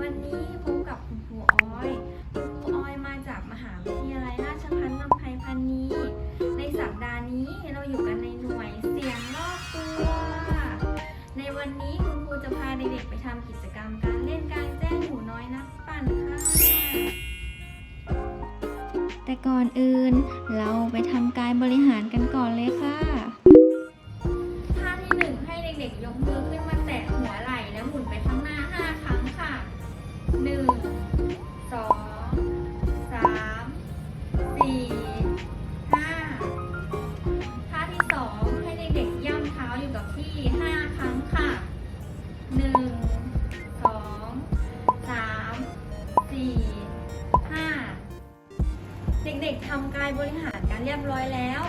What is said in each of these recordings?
วันนี้พบกับคุณครูออยคุณครูออยมาจากมหาวิทยาลัยราชพัฒน์ลำไพพันนีในสัปดาห์นี้เราอยู่กันในหน่วยเสียงรอบตัว ในวันนี้คุณครูจะพาเด็กๆไปทำกิจกรรมการเล่นการแจ้งหูน้อยนักปั่นค่ะ แต่ก่อนอื่นเราไปทำกายบริหารกันก่อนเลย ทำกายบริหารกันเรียบร้อยแล้ว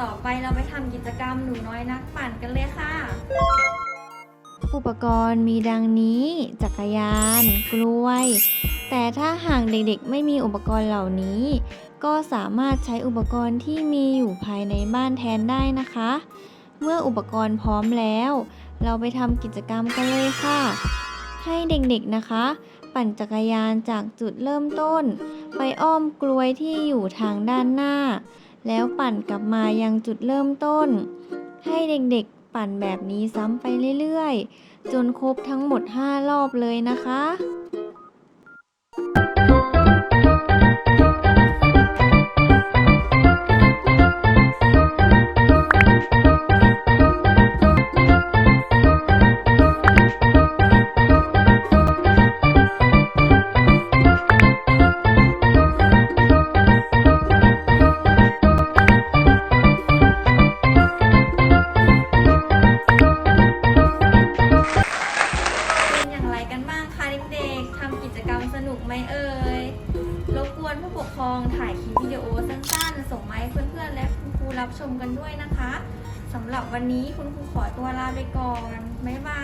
ต่อไปเราไปทำกิจกรรมหนูน้อยนักปั่นกันเลยค่ะ อุปกรณ์มีดังนี้ จักรยาน กล้วย แต่ถ้าหากเด็กๆ ไม่มีอุปกรณ์เหล่านี้ ก็สามารถใช้อุปกรณ์ที่มีอยู่ภายในบ้านแทนได้นะคะ เมื่ออุปกรณ์พร้อมแล้ว เราไปทำกิจกรรมกันเลยค่ะ ให้เด็กๆนะคะ ปั่นจักรยานจากจุดเริ่มต้น ไปอ้อมกลวยที่อยู่ทางด้านหน้า แล้วปั่นกลับมายังจุดเริ่มต้น ให้เด็กๆปั่นแบบนี้ซ้ำไปเรื่อยๆ จนครบทั้งหมด 5 รอบเลยนะคะ กิจกรรมสนุกไหมเอ่ย รบกวนผู้ปกครองถ่ายคลิปวิดีโอสั้นๆ ส่งมาให้เพื่อนๆ และคุณครูรับชมกันด้วยนะคะสำหรับวันนี้คุณครูขอตัวลาไปก่อน บ๊ายบาย